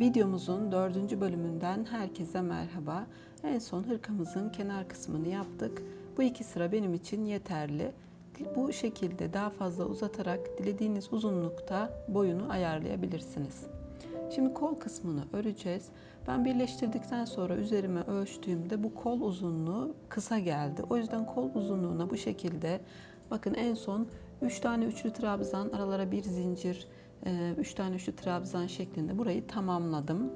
Videomuzun dördüncü bölümünden herkese merhaba. En son hırkamızın kenar kısmını yaptık. Bu iki sıra benim için yeterli. Bu şekilde daha fazla uzatarak dilediğiniz uzunlukta boyunu ayarlayabilirsiniz. Şimdi kol kısmını öreceğiz. Ben birleştirdikten sonra üzerime ölçtüğümde bu kol uzunluğu kısa geldi. O yüzden kol uzunluğuna bu şekilde bakın en son 3 tane üçlü trabzan aralara bir zincir 3 ee, tane üçlü trabzan şeklinde burayı tamamladım.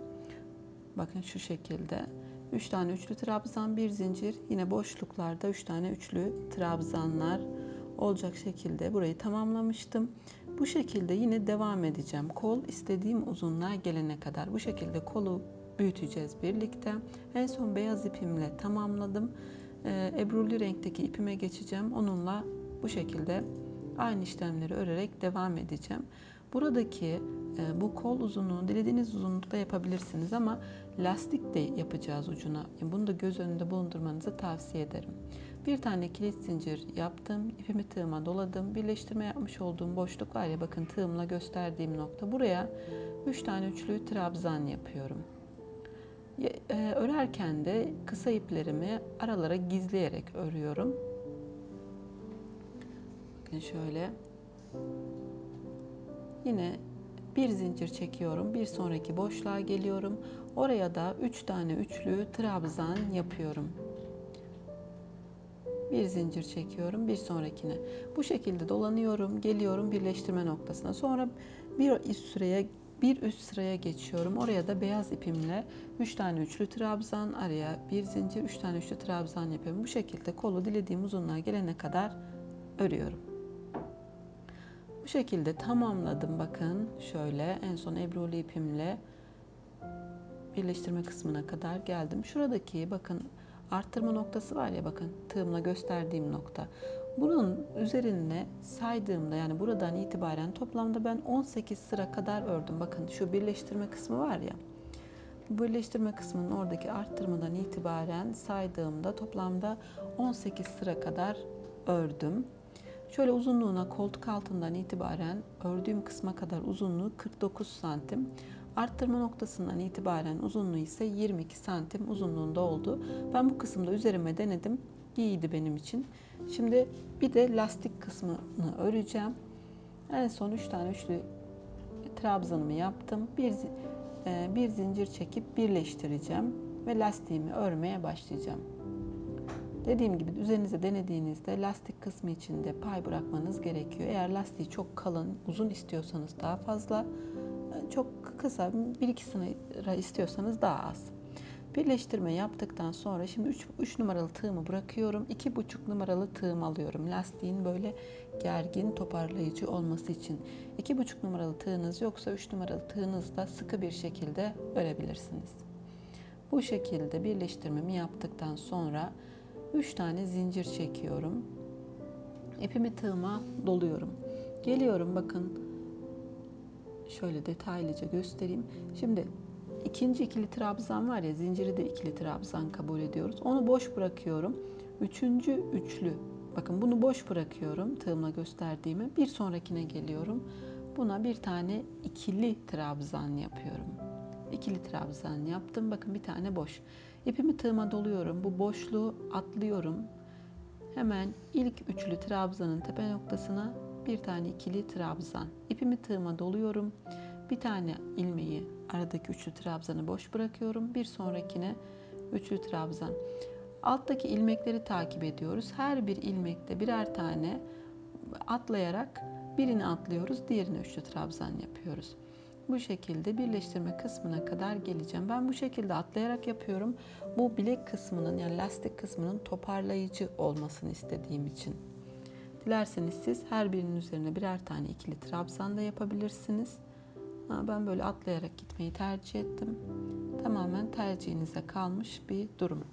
Bakın şu şekilde. 3 tane üçlü trabzan, bir zincir. Yine boşluklarda 3 tane üçlü trabzanlar olacak şekilde burayı tamamlamıştım. Bu şekilde yine devam edeceğim. Kol istediğim uzunluğa gelene kadar bu şekilde kolu büyüteceğiz birlikte. En son beyaz ipimle tamamladım. Ee, ebruli renkteki ipime geçeceğim. Onunla bu şekilde aynı işlemleri örerek devam edeceğim. Buradaki e, bu kol uzunluğunu dilediğiniz uzunlukta yapabilirsiniz ama lastik de yapacağız ucuna. Yani bunu da göz önünde bulundurmanızı tavsiye ederim. Bir tane kilit zincir yaptım. ipimi tığıma doladım. Birleştirme yapmış olduğum boşluk var ya bakın tığımla gösterdiğim nokta. Buraya 3 tane üçlü trabzan yapıyorum. E, örerken de kısa iplerimi aralara gizleyerek örüyorum. Bakın şöyle. Yine bir zincir çekiyorum. Bir sonraki boşluğa geliyorum. Oraya da 3 tane üçlü trabzan yapıyorum. Bir zincir çekiyorum bir sonrakine. Bu şekilde dolanıyorum, geliyorum birleştirme noktasına. Sonra bir üst sıraya bir üst sıraya geçiyorum. Oraya da beyaz ipimle 3 tane üçlü trabzan, araya bir zincir, 3 tane üçlü trabzan yapıyorum. Bu şekilde kolu dilediğim uzunluğa gelene kadar örüyorum. Şekilde tamamladım bakın. Şöyle en son ebruli ipimle birleştirme kısmına kadar geldim. Şuradaki bakın arttırma noktası var ya bakın tığımla gösterdiğim nokta. Bunun üzerine saydığımda yani buradan itibaren toplamda ben 18 sıra kadar ördüm. Bakın şu birleştirme kısmı var ya. Birleştirme kısmının oradaki arttırmadan itibaren saydığımda toplamda 18 sıra kadar ördüm. Şöyle uzunluğuna koltuk altından itibaren ördüğüm kısma kadar uzunluğu 49 santim. Arttırma noktasından itibaren uzunluğu ise 22 santim uzunluğunda oldu. Ben bu kısımda üzerime denedim. İyiydi benim için. Şimdi bir de lastik kısmını öreceğim. En son 3 tane üçlü trabzanımı yaptım. Bir, e, bir zincir çekip birleştireceğim ve lastiğimi örmeye başlayacağım. Dediğim gibi üzerinize denediğinizde lastik kısmı içinde pay bırakmanız gerekiyor. Eğer lastiği çok kalın, uzun istiyorsanız daha fazla, çok kısa 1-2 sıra istiyorsanız daha az. Birleştirme yaptıktan sonra şimdi 3, 3 numaralı tığımı bırakıyorum. 2,5 numaralı tığım alıyorum. Lastiğin böyle gergin toparlayıcı olması için. 2,5 numaralı tığınız yoksa 3 numaralı tığınızda sıkı bir şekilde örebilirsiniz. Bu şekilde birleştirmemi yaptıktan sonra 3 tane zincir çekiyorum. İpimi tığıma doluyorum. Geliyorum bakın. Şöyle detaylıca göstereyim. Şimdi ikinci ikili trabzan var ya zinciri de ikili trabzan kabul ediyoruz. Onu boş bırakıyorum. Üçüncü üçlü. Bakın bunu boş bırakıyorum tığımla gösterdiğimi. Bir sonrakine geliyorum. Buna bir tane ikili trabzan yapıyorum. İkili trabzan yaptım. Bakın bir tane boş. İpimi tığıma doluyorum. Bu boşluğu atlıyorum. Hemen ilk üçlü trabzanın tepe noktasına bir tane ikili trabzan. İpimi tığıma doluyorum. Bir tane ilmeği aradaki üçlü trabzanı boş bırakıyorum. Bir sonrakine üçlü trabzan. Alttaki ilmekleri takip ediyoruz. Her bir ilmekte birer tane atlayarak birini atlıyoruz, diğerini üçlü trabzan yapıyoruz bu şekilde birleştirme kısmına kadar geleceğim. Ben bu şekilde atlayarak yapıyorum. Bu bilek kısmının yani lastik kısmının toparlayıcı olmasını istediğim için. Dilerseniz siz her birinin üzerine birer tane ikili trabzan da yapabilirsiniz. Ben böyle atlayarak gitmeyi tercih ettim. Tamamen tercihinize kalmış bir durum.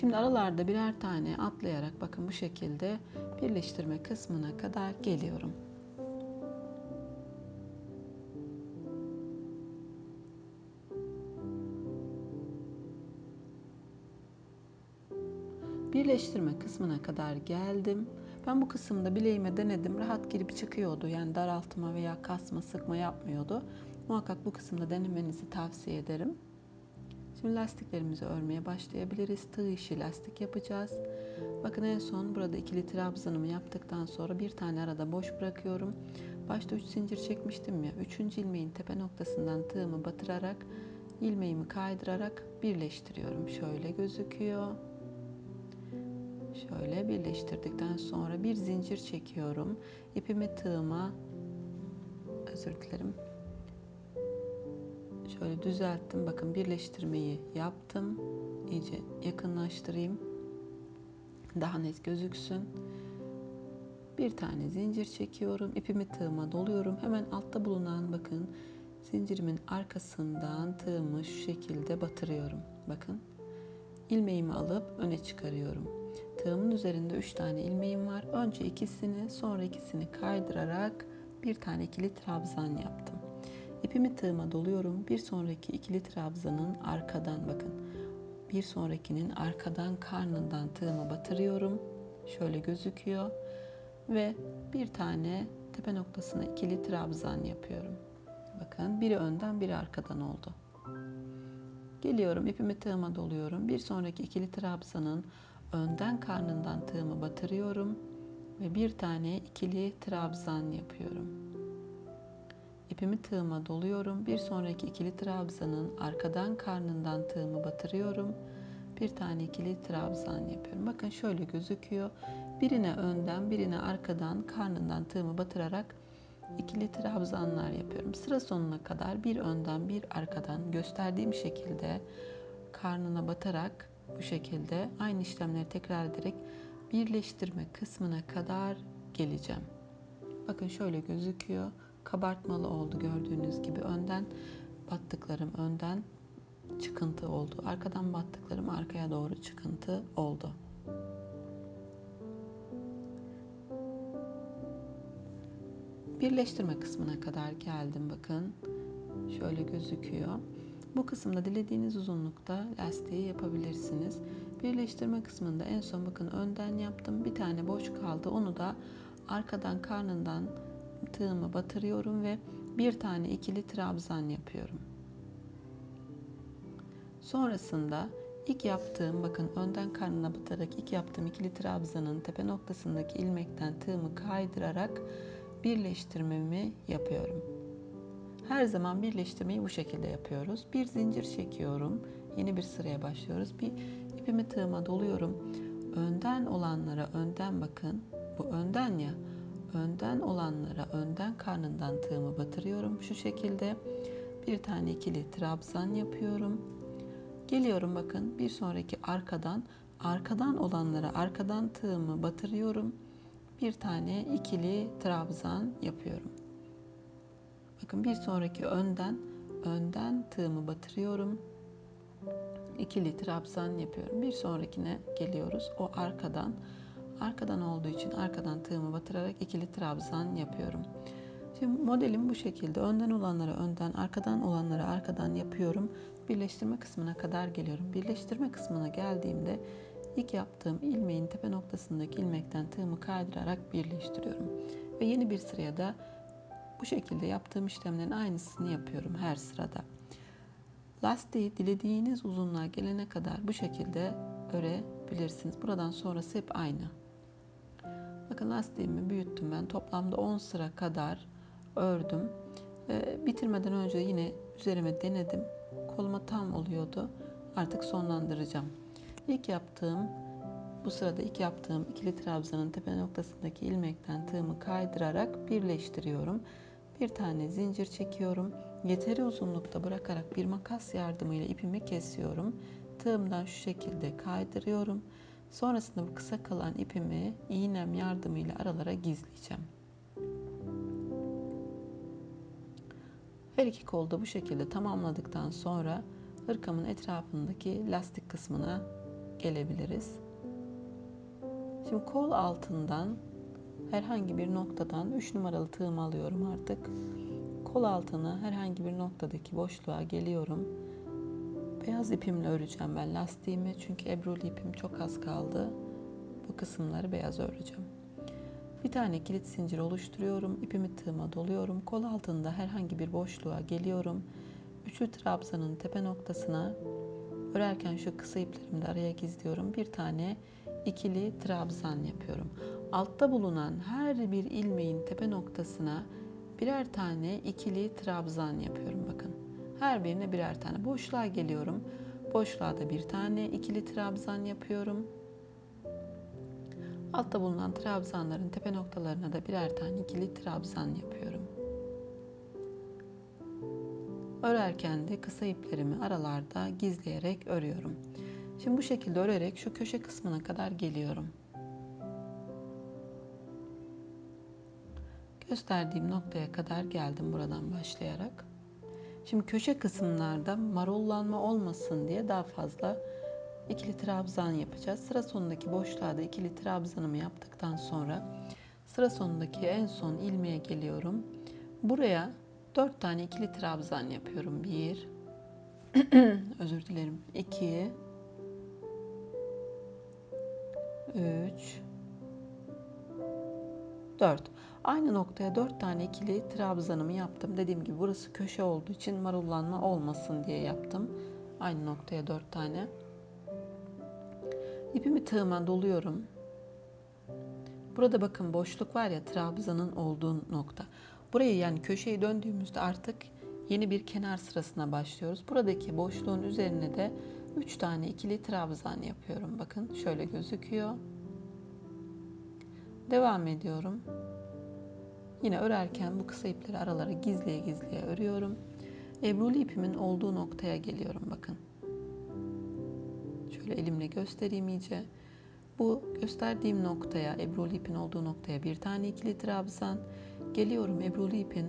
Şimdi aralarda birer tane atlayarak bakın bu şekilde birleştirme kısmına kadar geliyorum. Birleştirme kısmına kadar geldim. Ben bu kısımda bileğime denedim. Rahat girip çıkıyordu. Yani daraltma veya kasma, sıkma yapmıyordu. Muhakkak bu kısımda denemenizi tavsiye ederim. Şimdi lastiklerimizi örmeye başlayabiliriz. Tığ işi lastik yapacağız. Bakın en son burada ikili trabzanımı yaptıktan sonra bir tane arada boş bırakıyorum. Başta 3 zincir çekmiştim ya. 3. ilmeğin tepe noktasından tığımı batırarak ilmeğimi kaydırarak birleştiriyorum. Şöyle gözüküyor. Şöyle birleştirdikten sonra bir zincir çekiyorum. İpimi tığıma özür dilerim. Şöyle düzelttim. Bakın birleştirmeyi yaptım. İyice yakınlaştırayım. Daha net gözüksün. Bir tane zincir çekiyorum. İpimi tığıma doluyorum. Hemen altta bulunan bakın zincirimin arkasından tığımı şu şekilde batırıyorum. Bakın. ilmeğimi alıp öne çıkarıyorum. Tığımın üzerinde 3 tane ilmeğim var. Önce ikisini, sonra ikisini kaydırarak bir tane ikili trabzan yaptım. İpimi tığıma doluyorum. Bir sonraki ikili trabzanın arkadan bakın. Bir sonrakinin arkadan karnından tığımı batırıyorum. Şöyle gözüküyor. Ve bir tane tepe noktasına ikili trabzan yapıyorum. Bakın biri önden biri arkadan oldu. Geliyorum ipimi tığıma doluyorum. Bir sonraki ikili trabzanın önden karnından tığımı batırıyorum ve bir tane ikili trabzan yapıyorum. İpimi tığıma doluyorum. Bir sonraki ikili trabzanın arkadan karnından tığımı batırıyorum. Bir tane ikili trabzan yapıyorum. Bakın şöyle gözüküyor. Birine önden, birine arkadan karnından tığımı batırarak ikili trabzanlar yapıyorum. Sıra sonuna kadar bir önden, bir arkadan gösterdiğim şekilde karnına batarak bu şekilde aynı işlemleri tekrar ederek birleştirme kısmına kadar geleceğim. Bakın şöyle gözüküyor. Kabartmalı oldu gördüğünüz gibi. Önden battıklarım önden çıkıntı oldu. Arkadan battıklarım arkaya doğru çıkıntı oldu. Birleştirme kısmına kadar geldim bakın. Şöyle gözüküyor. Bu kısımda dilediğiniz uzunlukta lastiği yapabilirsiniz. Birleştirme kısmında en son bakın önden yaptım. Bir tane boş kaldı. Onu da arkadan karnından tığımı batırıyorum ve bir tane ikili trabzan yapıyorum. Sonrasında ilk yaptığım bakın önden karnına batarak ilk yaptığım ikili trabzanın tepe noktasındaki ilmekten tığımı kaydırarak birleştirmemi yapıyorum. Her zaman birleştirmeyi bu şekilde yapıyoruz. Bir zincir çekiyorum. Yeni bir sıraya başlıyoruz. Bir ipimi tığıma doluyorum. Önden olanlara önden bakın. Bu önden ya. Önden olanlara önden karnından tığımı batırıyorum. Şu şekilde bir tane ikili trabzan yapıyorum. Geliyorum bakın bir sonraki arkadan arkadan olanlara arkadan tığımı batırıyorum. Bir tane ikili trabzan yapıyorum. Bakın bir sonraki önden önden tığımı batırıyorum. İkili trabzan yapıyorum. Bir sonrakine geliyoruz. O arkadan arkadan olduğu için arkadan tığımı batırarak ikili trabzan yapıyorum. Şimdi modelim bu şekilde. Önden olanlara önden, arkadan olanlara arkadan yapıyorum. Birleştirme kısmına kadar geliyorum. Birleştirme kısmına geldiğimde ilk yaptığım ilmeğin tepe noktasındaki ilmekten tığımı kaydırarak birleştiriyorum. Ve yeni bir sıraya da bu şekilde yaptığım işlemlerin aynısını yapıyorum her sırada. Lastiği dilediğiniz uzunluğa gelene kadar bu şekilde örebilirsiniz. Buradan sonrası hep aynı. Bakın lastiğimi büyüttüm ben. Toplamda 10 sıra kadar ördüm. Ee, bitirmeden önce yine üzerime denedim. Koluma tam oluyordu. Artık sonlandıracağım. İlk yaptığım bu sırada ilk yaptığım ikili trabzanın tepe noktasındaki ilmekten tığımı kaydırarak birleştiriyorum. Bir tane zincir çekiyorum. Yeteri uzunlukta bırakarak bir makas yardımıyla ipimi kesiyorum. Tığımdan şu şekilde kaydırıyorum. Sonrasında bu kısa kalan ipimi iğnem yardımıyla aralara gizleyeceğim. Her iki kolda bu şekilde tamamladıktan sonra hırkamın etrafındaki lastik kısmına gelebiliriz. Şimdi kol altından herhangi bir noktadan 3 numaralı tığımı alıyorum artık. Kol altına herhangi bir noktadaki boşluğa geliyorum. Beyaz ipimle öreceğim ben lastiğimi çünkü ebruli ipim çok az kaldı. Bu kısımları beyaz öreceğim. Bir tane kilit zincir oluşturuyorum. İpimi tığıma doluyorum. Kol altında herhangi bir boşluğa geliyorum. Üçlü trabzanın tepe noktasına örerken şu kısa iplerimi de araya gizliyorum. Bir tane ikili trabzan yapıyorum. Altta bulunan her bir ilmeğin tepe noktasına birer tane ikili trabzan yapıyorum bakın. Her birine birer tane boşluğa geliyorum. Boşluğa da bir tane ikili trabzan yapıyorum. Altta bulunan trabzanların tepe noktalarına da birer tane ikili trabzan yapıyorum. Örerken de kısa iplerimi aralarda gizleyerek örüyorum. Şimdi bu şekilde örerek şu köşe kısmına kadar geliyorum. Gösterdiğim noktaya kadar geldim buradan başlayarak. Şimdi köşe kısımlarda marullanma olmasın diye daha fazla ikili trabzan yapacağız. Sıra sonundaki boşluğa da ikili trabzanımı yaptıktan sonra sıra sonundaki en son ilmeğe geliyorum. Buraya 4 tane ikili trabzan yapıyorum. 1 özür dilerim. 2 3 4 Aynı noktaya 4 tane ikili trabzanımı yaptım. Dediğim gibi burası köşe olduğu için marullanma olmasın diye yaptım. Aynı noktaya 4 tane. İpimi tığıma doluyorum. Burada bakın boşluk var ya trabzanın olduğu nokta. Burayı yani köşeyi döndüğümüzde artık yeni bir kenar sırasına başlıyoruz. Buradaki boşluğun üzerine de 3 tane ikili trabzan yapıyorum. Bakın şöyle gözüküyor. Devam ediyorum. Yine örerken bu kısa ipleri aralara gizliye gizliye örüyorum. Ebruli ipimin olduğu noktaya geliyorum bakın. Şöyle elimle göstereyim iyice. Bu gösterdiğim noktaya, ebruli ipin olduğu noktaya bir tane ikili trabzan. Geliyorum ebruli ipin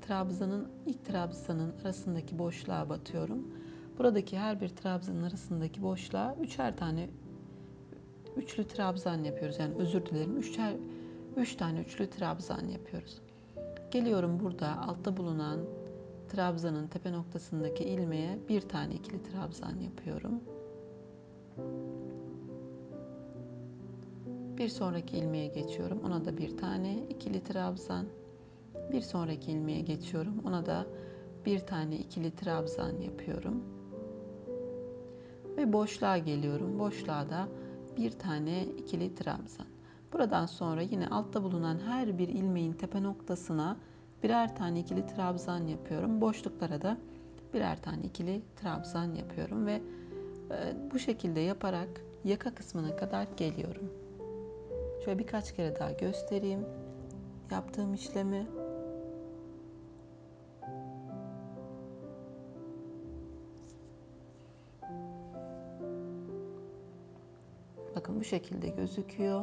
trabzanın ilk trabzanın arasındaki boşluğa batıyorum. Buradaki her bir trabzanın arasındaki boşluğa üçer tane üçlü trabzan yapıyoruz. Yani özür dilerim. Üçer 3 tane üçlü trabzan yapıyoruz. Geliyorum burada altta bulunan trabzanın tepe noktasındaki ilmeğe bir tane ikili trabzan yapıyorum. Bir sonraki ilmeğe geçiyorum. Ona da bir tane ikili trabzan. Bir sonraki ilmeğe geçiyorum. Ona da bir tane ikili trabzan yapıyorum. Ve boşluğa geliyorum. Boşluğa da bir tane ikili trabzan. Buradan sonra yine altta bulunan her bir ilmeğin tepe noktasına birer tane ikili trabzan yapıyorum. Boşluklara da birer tane ikili trabzan yapıyorum ve e, bu şekilde yaparak yaka kısmına kadar geliyorum. Şöyle birkaç kere daha göstereyim yaptığım işlemi. Bakın bu şekilde gözüküyor.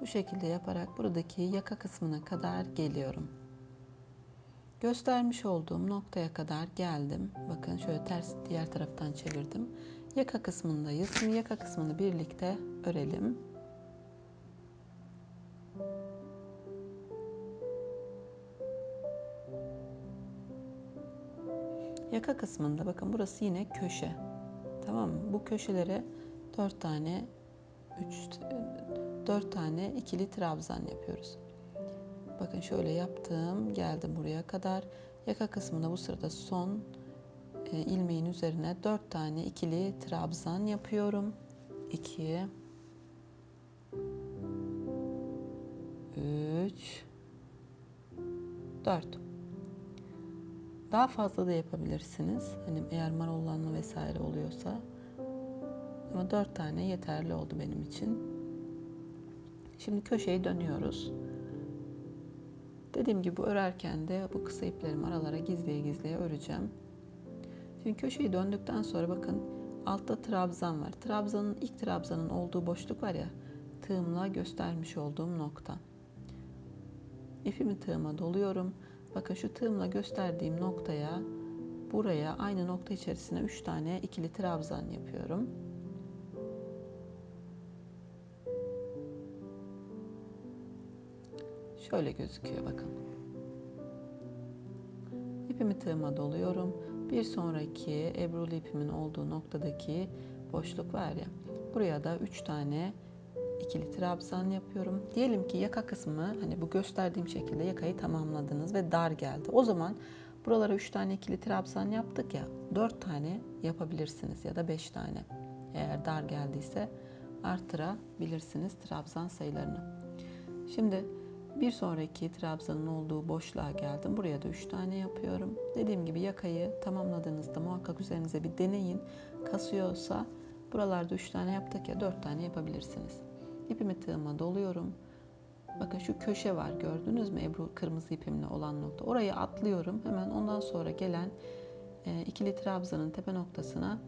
Bu şekilde yaparak buradaki yaka kısmına kadar geliyorum. Göstermiş olduğum noktaya kadar geldim. Bakın şöyle ters diğer taraftan çevirdim. Yaka kısmındayız. Şimdi yaka kısmını birlikte örelim. Yaka kısmında bakın burası yine köşe. Tamam mı? Bu köşelere 4 tane 3 4 tane ikili trabzan yapıyoruz. Bakın şöyle yaptım. Geldim buraya kadar. Yaka kısmına bu sırada son e, ilmeğin üzerine 4 tane ikili trabzan yapıyorum. 2 3 4 Daha fazla da yapabilirsiniz. Hani eğer marollanma vesaire oluyorsa. Ama 4 tane yeterli oldu benim için. Şimdi köşeyi dönüyoruz. Dediğim gibi örerken de bu kısa iplerimi aralara gizliye gizliye öreceğim. Şimdi köşeyi döndükten sonra bakın altta trabzan var. Trabzanın ilk trabzanın olduğu boşluk var ya tığımla göstermiş olduğum nokta. İpimi tığıma doluyorum. Bakın şu tığımla gösterdiğim noktaya buraya aynı nokta içerisine 3 tane ikili trabzan yapıyorum. Şöyle gözüküyor bakın. İpimi tığıma doluyorum. Bir sonraki ebrulu ipimin olduğu noktadaki boşluk var ya. Buraya da 3 tane ikili trabzan yapıyorum. Diyelim ki yaka kısmı hani bu gösterdiğim şekilde yakayı tamamladınız ve dar geldi. O zaman buralara 3 tane ikili trabzan yaptık ya 4 tane yapabilirsiniz ya da 5 tane. Eğer dar geldiyse arttırabilirsiniz trabzan sayılarını. Şimdi bir sonraki trabzanın olduğu boşluğa geldim. Buraya da 3 tane yapıyorum. Dediğim gibi yakayı tamamladığınızda muhakkak üzerinize bir deneyin. Kasıyorsa buralarda 3 tane yaptık ya 4 tane yapabilirsiniz. İpimi tığıma doluyorum. Bakın şu köşe var gördünüz mü Ebru kırmızı ipimle olan nokta. Orayı atlıyorum. Hemen ondan sonra gelen e, ikili trabzanın tepe noktasına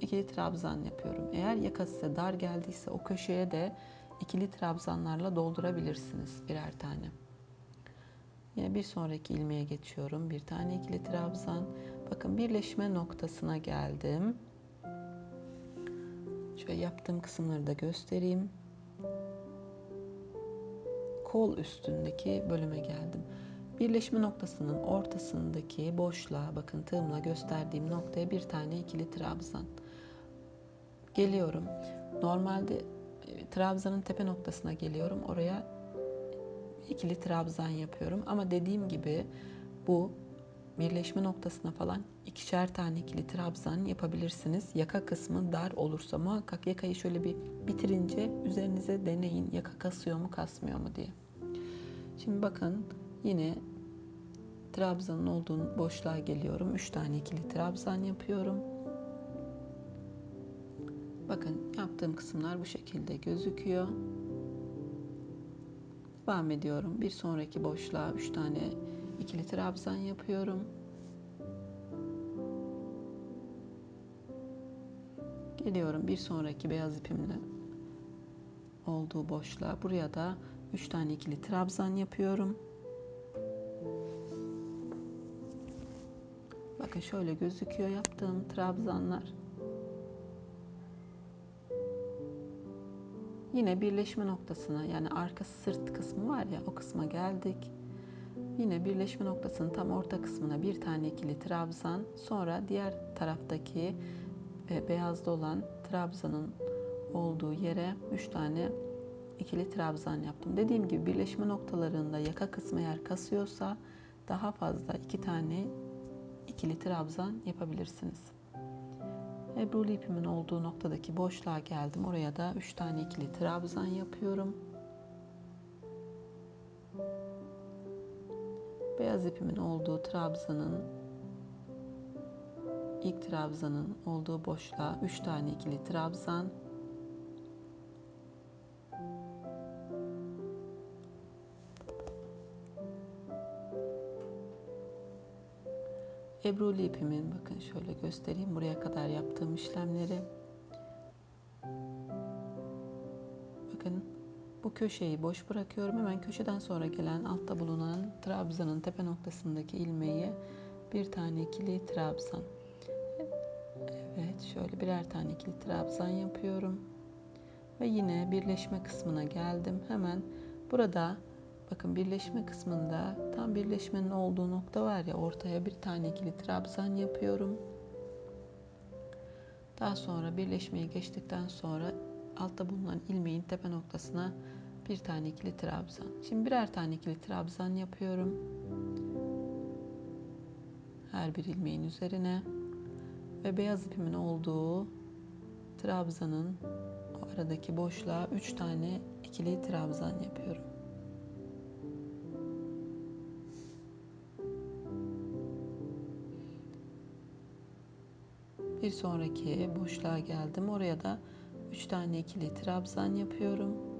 ikili trabzan yapıyorum. Eğer yaka size dar geldiyse o köşeye de ikili trabzanlarla doldurabilirsiniz birer tane. Yine bir sonraki ilmeğe geçiyorum. Bir tane ikili trabzan. Bakın birleşme noktasına geldim. Şöyle yaptığım kısımları da göstereyim. Kol üstündeki bölüme geldim. Birleşme noktasının ortasındaki boşluğa bakın tığımla gösterdiğim noktaya bir tane ikili trabzan. Geliyorum. Normalde e, trabzanın tepe noktasına geliyorum. Oraya ikili trabzan yapıyorum. Ama dediğim gibi bu birleşme noktasına falan ikişer tane ikili trabzan yapabilirsiniz. Yaka kısmı dar olursa muhakkak yakayı şöyle bir bitirince üzerinize deneyin. Yaka kasıyor mu kasmıyor mu diye. Şimdi bakın yine trabzanın olduğu boşluğa geliyorum. 3 tane ikili trabzan yapıyorum. Bakın yaptığım kısımlar bu şekilde gözüküyor. Devam ediyorum. Bir sonraki boşluğa 3 tane ikili trabzan yapıyorum. Geliyorum bir sonraki beyaz ipimle olduğu boşluğa. Buraya da 3 tane ikili trabzan yapıyorum. Bakın şöyle gözüküyor yaptığım trabzanlar. Yine birleşme noktasına yani arka sırt kısmı var ya o kısma geldik. Yine birleşme noktasının tam orta kısmına bir tane ikili trabzan. Sonra diğer taraftaki e, beyazda olan trabzanın olduğu yere üç tane ikili trabzan yaptım. Dediğim gibi birleşme noktalarında yaka kısmı eğer kasıyorsa daha fazla iki tane ikili trabzan yapabilirsiniz. Ebrulu ipimin olduğu noktadaki boşluğa geldim. Oraya da 3 tane ikili trabzan yapıyorum. Beyaz ipimin olduğu trabzanın ilk trabzanın olduğu boşluğa 3 tane ikili trabzan Ebruli ipimin bakın şöyle göstereyim buraya kadar yaptığım işlemleri. Köşeyi boş bırakıyorum. Hemen köşeden sonra gelen altta bulunan trabzanın tepe noktasındaki ilmeği bir tane ikili trabzan. Evet şöyle birer tane ikili trabzan yapıyorum. Ve yine birleşme kısmına geldim. Hemen burada Bakın birleşme kısmında tam birleşmenin olduğu nokta var ya ortaya bir tane ikili trabzan yapıyorum. Daha sonra birleşmeyi geçtikten sonra altta bulunan ilmeğin tepe noktasına bir tane ikili trabzan. Şimdi birer tane ikili trabzan yapıyorum. Her bir ilmeğin üzerine ve beyaz ipimin olduğu trabzanın o aradaki boşluğa 3 tane ikili trabzan yapıyorum. Bir sonraki boşluğa geldim. Oraya da 3 tane ikili trabzan yapıyorum.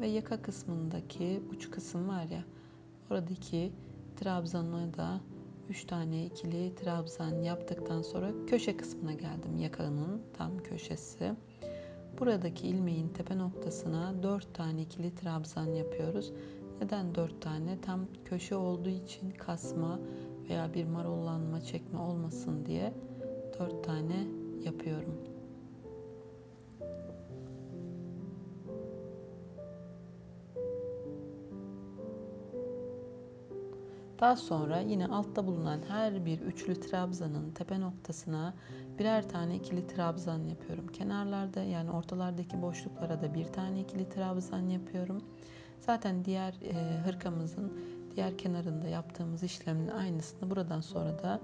Ve yaka kısmındaki uç kısım var ya oradaki trabzanına da 3 tane ikili trabzan yaptıktan sonra köşe kısmına geldim. Yakanın tam köşesi. Buradaki ilmeğin tepe noktasına 4 tane ikili trabzan yapıyoruz. Neden 4 tane? Tam köşe olduğu için kasma veya bir marullanma çekme olmasın diye dört tane yapıyorum. Daha sonra yine altta bulunan her bir üçlü trabzanın tepe noktasına birer tane ikili trabzan yapıyorum. Kenarlarda yani ortalardaki boşluklara da bir tane ikili trabzan yapıyorum. Zaten diğer e, hırkamızın diğer kenarında yaptığımız işlemin aynısını buradan sonra da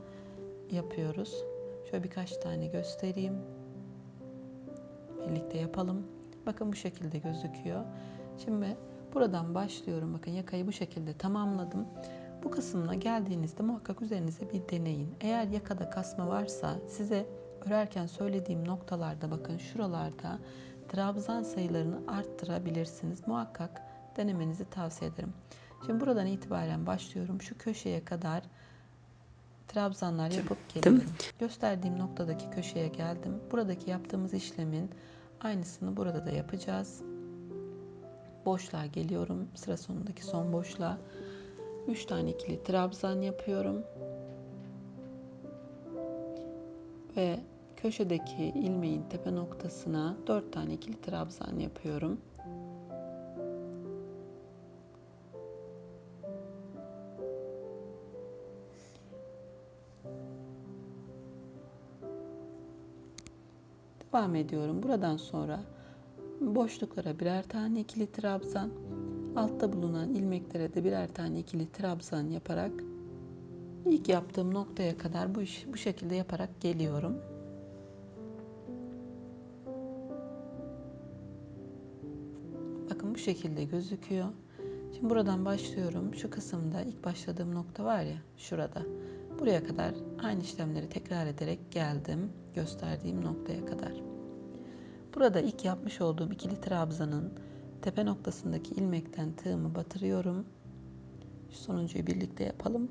yapıyoruz. Şöyle birkaç tane göstereyim. Birlikte yapalım. Bakın bu şekilde gözüküyor. Şimdi buradan başlıyorum. Bakın yakayı bu şekilde tamamladım. Bu kısmına geldiğinizde muhakkak üzerinize bir deneyin. Eğer yakada kasma varsa size örerken söylediğim noktalarda bakın şuralarda trabzan sayılarını arttırabilirsiniz. Muhakkak denemenizi tavsiye ederim. Şimdi buradan itibaren başlıyorum. Şu köşeye kadar trabzanlar yapıp geliyorum. Gösterdiğim noktadaki köşeye geldim. Buradaki yaptığımız işlemin aynısını burada da yapacağız. Boşluğa geliyorum. Sıra sonundaki son boşluğa. 3 tane ikili trabzan yapıyorum. Ve köşedeki ilmeğin tepe noktasına 4 tane ikili trabzan yapıyorum. Devam ediyorum. Buradan sonra boşluklara birer tane ikili trabzan, altta bulunan ilmeklere de birer tane ikili trabzan yaparak ilk yaptığım noktaya kadar bu iş bu şekilde yaparak geliyorum. Bakın bu şekilde gözüküyor. Şimdi buradan başlıyorum. Şu kısımda ilk başladığım nokta var ya şurada. Buraya kadar aynı işlemleri tekrar ederek geldim gösterdiğim noktaya kadar. Burada ilk yapmış olduğum ikili trabzanın tepe noktasındaki ilmekten tığımı batırıyorum. Şu sonuncuyu birlikte yapalım.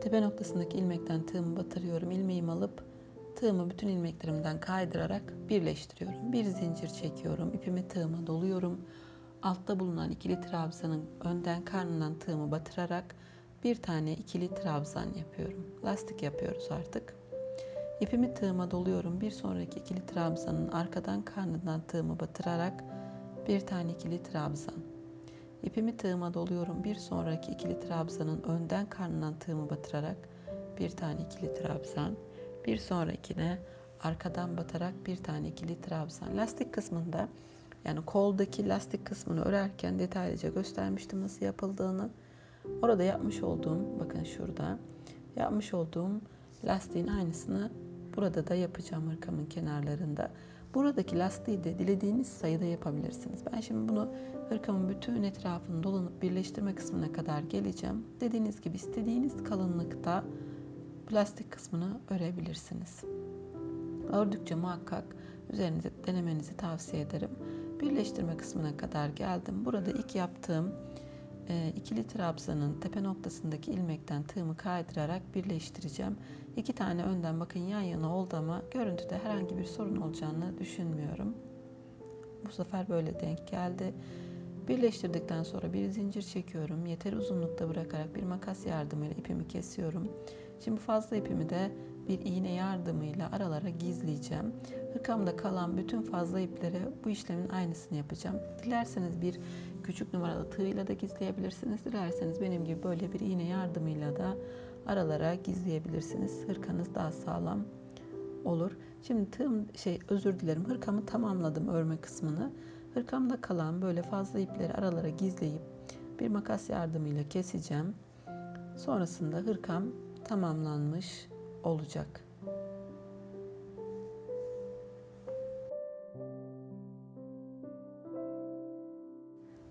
Tepe noktasındaki ilmekten tığımı batırıyorum. İlmeğimi alıp tığımı bütün ilmeklerimden kaydırarak birleştiriyorum. Bir zincir çekiyorum. ipimi tığıma doluyorum. Altta bulunan ikili trabzanın önden karnından tığımı batırarak bir tane ikili trabzan yapıyorum. Lastik yapıyoruz artık. İpimi tığıma doluyorum. Bir sonraki ikili trabzanın arkadan karnından tığımı batırarak bir tane ikili trabzan. İpimi tığıma doluyorum. Bir sonraki ikili trabzanın önden karnından tığımı batırarak bir tane ikili trabzan. Bir sonrakine arkadan batarak bir tane ikili trabzan. Lastik kısmında yani koldaki lastik kısmını örerken detaylıca göstermiştim nasıl yapıldığını. Orada yapmış olduğum bakın şurada yapmış olduğum lastiğin aynısını burada da yapacağım hırkamın kenarlarında. Buradaki lastiği de dilediğiniz sayıda yapabilirsiniz. Ben şimdi bunu hırkamın bütün etrafını dolanıp birleştirme kısmına kadar geleceğim. Dediğiniz gibi istediğiniz kalınlıkta plastik kısmını örebilirsiniz. Ördükçe muhakkak üzerinize denemenizi tavsiye ederim. Birleştirme kısmına kadar geldim. Burada ilk yaptığım e, ikili trabzanın tepe noktasındaki ilmekten tığımı kaydırarak birleştireceğim. İki tane önden bakın yan yana oldu ama görüntüde herhangi bir sorun olacağını düşünmüyorum. Bu sefer böyle denk geldi. Birleştirdikten sonra bir zincir çekiyorum. Yeter uzunlukta bırakarak bir makas yardımıyla ipimi kesiyorum. Şimdi fazla ipimi de bir iğne yardımıyla aralara gizleyeceğim. Hırkamda kalan bütün fazla ipleri bu işlemin aynısını yapacağım. Dilerseniz bir küçük numaralı tığıyla da gizleyebilirsiniz. Dilerseniz benim gibi böyle bir iğne yardımıyla da aralara gizleyebilirsiniz. Hırkanız daha sağlam olur. Şimdi tığım şey özür dilerim hırkamı tamamladım örme kısmını. Hırkamda kalan böyle fazla ipleri aralara gizleyip bir makas yardımıyla keseceğim. Sonrasında hırkam tamamlanmış olacak.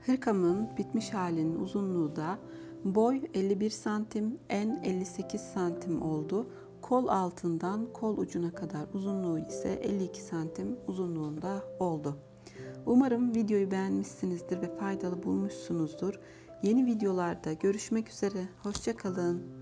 Hırkamın bitmiş halinin uzunluğu da boy 51 santim, en 58 santim oldu. Kol altından kol ucuna kadar uzunluğu ise 52 santim uzunluğunda oldu. Umarım videoyu beğenmişsinizdir ve faydalı bulmuşsunuzdur. Yeni videolarda görüşmek üzere. Hoşçakalın.